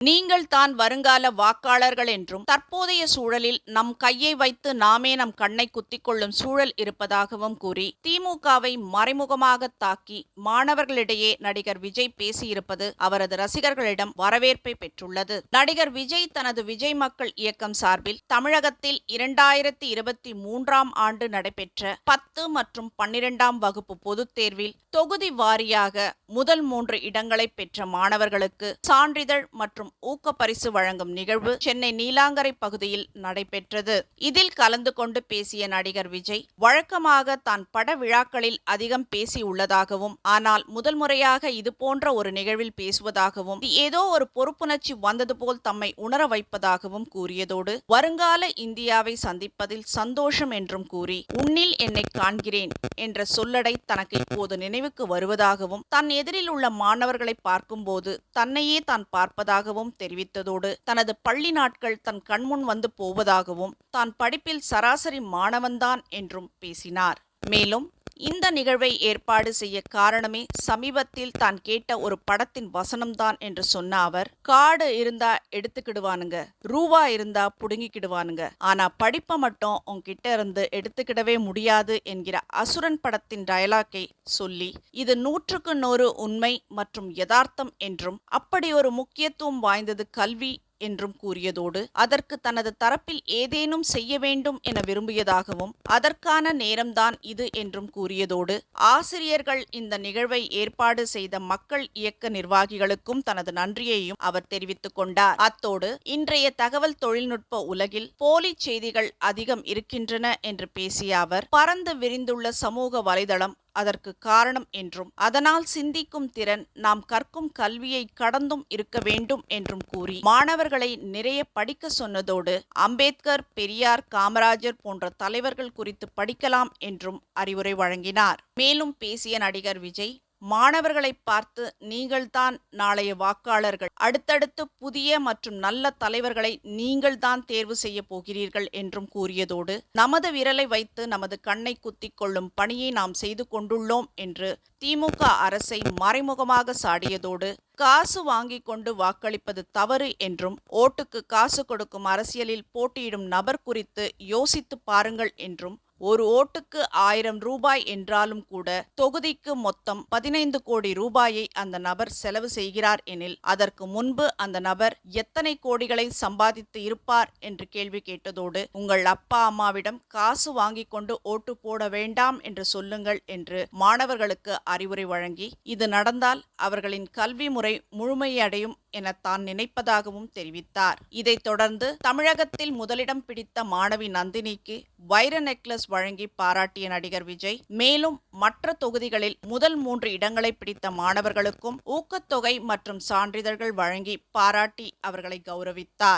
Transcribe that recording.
நீங்கள் தான் வருங்கால வாக்காளர்கள் என்றும் தற்போதைய சூழலில் நம் கையை வைத்து நாமே நம் கண்ணை குத்திக்கொள்ளும் சூழல் இருப்பதாகவும் கூறி திமுகவை மறைமுகமாக தாக்கி மாணவர்களிடையே நடிகர் விஜய் பேசியிருப்பது அவரது ரசிகர்களிடம் வரவேற்பை பெற்றுள்ளது. நடிகர் விஜய் தனது விஜய் மக்கள் இயக்கம் சார்பில் தமிழகத்தில் இரண்டாயிரத்தி இருபத்தி மூன்றாம் ஆண்டு நடைபெற்ற பத்து மற்றும் பன்னிரெண்டாம் வகுப்பு பொதுத் தேர்வில் தொகுதி வாரியாக முதல் மூன்று இடங்களை பெற்ற மாணவர்களுக்கு சான்றிதழ் மற்றும் ஊக்கப்பரிசு வழங்கும் நிகழ்வு சென்னை நீலாங்கரை பகுதியில் நடைபெற்றது. இதில் கலந்து கொண்டு பேசிய நடிகர் விஜய் வழக்கமாக தான் பட விழாக்களில் அதிகம் பேசி உள்ளதாகவும் ஆனால் முதல் முறையாக இது போன்ற ஒரு நிகழ்வில் பேசுவதாகவும் ஏதோ ஒரு பொறுப்புணர்ச்சி வந்தது போல் தம்மை உணர வைப்பதாகவும் கூறியதோடு வருங்கால இந்தியாவை சந்திப்பதில் சந்தோஷம் என்றும் கூறி உன்னில் என்னை காண்கிறேன் என்ற சொல்லடை தனக்கு இப்போது நினைவுக்கு வருவதாகவும் தன் எதிரில் உள்ள மாணவர்களை பார்க்கும்போது தன்னையே தான் பார்ப்பதாகவும் தெரிவித்ததோடு தனது பள்ளி நாட்கள் தன் கண்முன் வந்து போவதாகவும் தான் படிப்பில் சராசரி மாணவன்தான் என்றும் பேசினார். மேலும் இந்த நிகழ்வை ஏற்பாடு செய்ய காரணமே சமீபத்தில் தான் கேட்ட ஒரு படத்தின் வசனம்தான் என்று சொன்ன அவர் காடு இருந்தா எடுத்துக்கிடுவானுங்க ரூபா இருந்தா புடுங்கிக்கிடுவானுங்க. ஆனா படிப்பை மட்டும் உன்கிட்ட இருந்து எடுத்துக்கிடவே முடியாது என்கிற அசுரன் படத்தின் டயலாக்கை சொல்லி இது நூற்றுக்கு நூறு உண்மை மற்றும் யதார்த்தம் என்றும் அப்படி ஒரு முக்கியத்துவம் வாய்ந்தது கல்வி என்றும் கூறியதோடு அதற்கு தனது தரப்பில் ஏதேனும் செய்ய வேண்டும் என விரும்பியதாகவும் அதற்கான நேரம்தான் இது என்றும் கூறியதோடு ஆசிரியர்கள் இந்த நிகழ்வை ஏற்பாடு செய்த மக்கள் இயக்க நிர்வாகிகளுக்கும் தனது நன்றியையும் அவர் தெரிவித்துக் கொண்டார். அத்தோடு இன்றைய தகவல் தொழில்நுட்ப உலகில் போலி செய்திகள் அதிகம் இருக்கின்றன என்று பேசிய அவர் பறந்து விரிந்துள்ள சமூக வலைதளம் அதற்கு காரணம் என்றும் அதனால் சிந்திக்கும் திறன் நாம் கற்கும் கல்வியை கடந்தும் இருக்க வேண்டும் என்றும் கூறி மாணவர்களை நிறைய படிக்க சொன்னதோடு அம்பேத்கர் பெரியார் காமராஜர் போன்ற தலைவர்கள் குறித்து படிக்கலாம் என்றும் அறிவுரை வழங்கினார். மேலும் பேசிய நடிகர் விஜய் மாணவர்களை பார்த்து நீங்கள்தான் நாளைய வாக்காளர்கள். அடுத்தடுத்து புதிய மற்றும் நல்ல தலைவர்களை நீங்கள்தான் தேர்வு செய்ய போகிறீர்கள் என்றும் கூறியதோடு நமது விரலை வைத்து நமது கண்ணை குத்திக் கொள்ளும் பணியை நாம் செய்து கொண்டுள்ளோம் என்று திமுக அரசை மறைமுகமாக சாடியதோடு காசு வாங்கி கொண்டு வாக்களிப்பது தவறு என்றும் ஓட்டுக்கு காசு கொடுக்கும் அரசியலில் போட்டியிடும் நபர் குறித்து யோசித்து பாருங்கள் என்றும் ஒரு ஓட்டுக்கு ஆயிரம் ரூபாய் என்றாலும் கூட தொகுதிக்கு மொத்தம் பதினைந்து கோடி ரூபாயை அந்த நபர் செலவு செய்கிறார் எனில் அதற்கு முன்பு அந்த நபர் எத்தனை கோடிகளை சம்பாதித்து இருப்பார் என்று கேள்வி கேட்டதோடு உங்கள் அப்பா அம்மாவிடம் காசு வாங்கி கொண்டு ஓட்டு போட வேண்டாம் என்று சொல்லுங்கள் என்று மாணவர்களுக்கு அறிவுரை வழங்கி இது நடந்தால் அவர்களின் கல்வி முறை முழுமையடையும் என தான் நினைப்பதாகவும் தெரிவித்தார். இதைத் தொடர்ந்து தமிழகத்தில் முதலிடம் பிடித்த மாணவி நந்தினிக்கு வைர நெக்லஸ் வழங்கி பாராட்டிய நடிகர் விஜய் மேலும் மற்ற தொகுதிகளில் முதல் மூன்று இடங்களை பிடித்த மாணவர்களுக்கும் ஊக்கத்தொகை மற்றும் சான்றிதழ்கள் வழங்கி பாராட்டி அவர்களை கௌரவித்தார்.